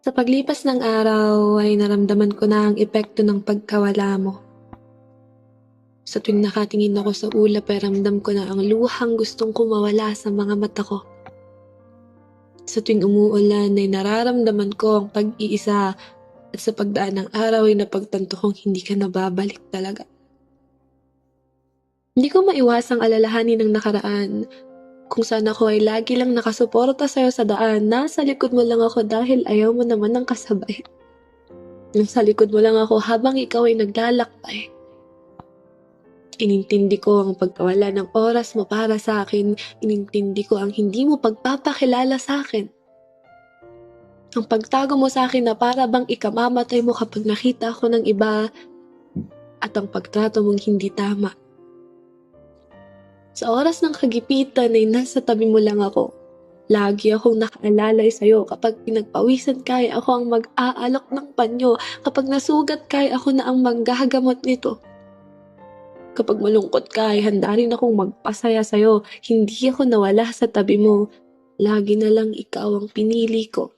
Sa paglipas ng araw ay naramdaman ko na ang epekto ng pagkawala mo. Sa tuwing nakatingin ako sa ulap ay ramdam ko na ang luhang gustong kumawala sa mga mata ko. Sa tuwing umuulan ay nararamdaman ko ang pag-iisa at sa pagdaan ng araw ay napagtanto kong hindi ka nababalik talaga. Hindi ko maiwasang alalahanin ng nakaraan kung saan ako ay lagi lang nakasuporta sa'yo sa daan, nasa likod mo lang ako dahil ayaw mo naman ng kasabay. Nasa likod mo lang ako habang ikaw ay naglalakbay. Inintindi ko ang pagkawala ng oras mo para sa akin. Inintindi ko ang hindi mo pagpapakilala sa akin. Ang pagtago mo sa akin na para bang ikamamatay mo kapag nakita ako ng iba at ang pagtrato mong hindi tama. Sa oras ng kagipitan ay nasa tabi mo lang ako. Lagi akong nakaalalay sa'yo. Kapag pinagpawisan kay ako ang mag-aalok ng panyo. Kapag nasugat kay ako na ang manggagamot nito. Kapag malungkot ka ay handa rin akong magpasaya sa'yo. Hindi ako nawala sa tabi mo. Lagi na lang ikaw ang pinili ko.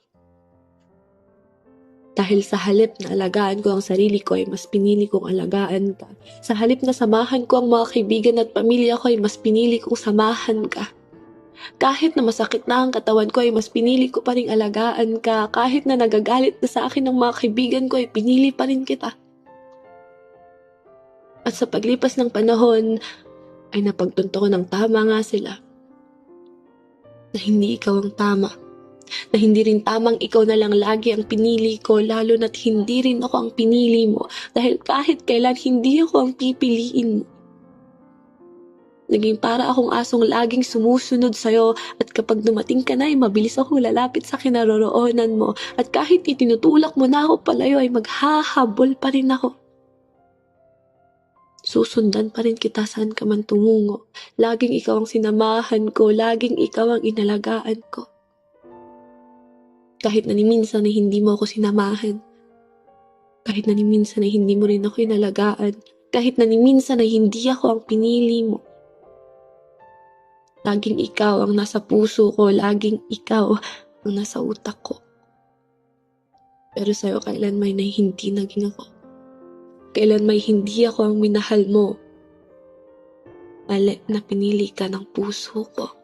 Dahil sa halip na alagaan ko ang sarili ko ay mas pinili kong alagaan ka. Sa halip na samahan ko ang mga kaibigan at pamilya ko ay mas pinili kong samahan ka. Kahit na masakit na ang katawan ko ay mas pinili ko pa rin alagaan ka. Kahit na nagagalit na sa akin ng mga kaibigan ko ay pinili pa rin kita. At sa paglipas ng panahon ay napagtunto ko ng tama nga sila. Na hindi ikaw ang tama na hindi rin tamang ikaw na lang lagi ang pinili ko, lalo na't hindi rin ako ang pinili mo, dahil kahit kailan hindi ako ang pipiliin mo. Naging para akong asong laging sumusunod sa'yo at kapag dumating ka na ay mabilis akong lalapit sa kinaroroonan mo at kahit itinutulak mo na ako palayo ay maghahabol pa rin ako. Susundan pa rin kita saan ka man tumungo. Laging ikaw ang sinamahan ko, laging ikaw ang inalagaan ko kahit na ni minsan na hindi mo ako sinamahan. Kahit na ni minsan na hindi mo rin ako inalagaan. Kahit na ni minsan na hindi ako ang pinili mo. Laging ikaw ang nasa puso ko, laging ikaw ang nasa utak ko. Pero sa'yo kailan may na hindi naging ako. Kailan may hindi ako ang minahal mo. Mali na pinili ka ng puso ko.